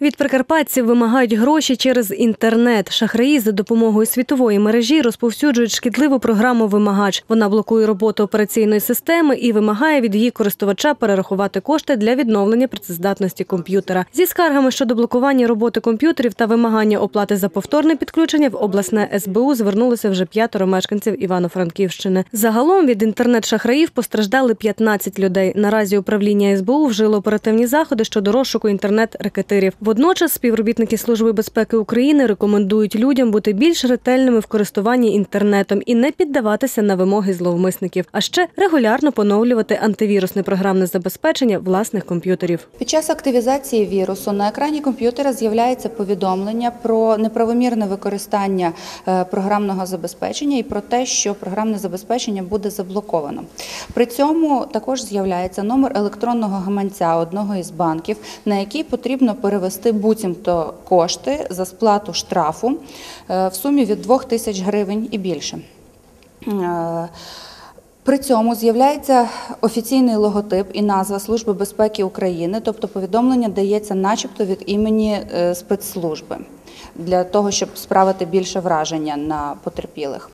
Від прикарпатців вимагають гроші через інтернет. Шахраї за допомогою світової мережі розповсюджують шкідливу програму Вимагач. Вона блокує роботу операційної системи і вимагає від її користувача перерахувати кошти для відновлення працездатності комп'ютера. Зі скаргами щодо блокування роботи комп'ютерів та вимагання оплати за повторне підключення в обласне СБУ звернулося вже п'ятеро мешканців Івано-Франківщини. Загалом від інтернет-шахраїв постраждали 15 людей. Наразі управління СБУ вжило оперативні заходи щодо розшуку інтернет-рекетирів. Водночас співробітники Служби безпеки України рекомендують людям бути більш ретельними в користуванні інтернетом і не піддаватися на вимоги зловмисників, а ще регулярно поновлювати антивірусне програмне забезпечення власних комп'ютерів. Під час активізації вірусу на екрані комп'ютера з'являється повідомлення про неправомірне використання е, програмного забезпечення і про те, що програмне забезпечення буде заблоковано. При цьому також з'являється номер електронного гаманця одного із банків, на який потрібно перевести буцімто кошти за сплату штрафу е, в сумі від 2 тисяч гривень і більше. Е, При цьому з'являється офіційний логотип і назва Служби безпеки України, тобто повідомлення дається начебто від імені е, спецслужби для того, щоб справити більше враження на потерпілих.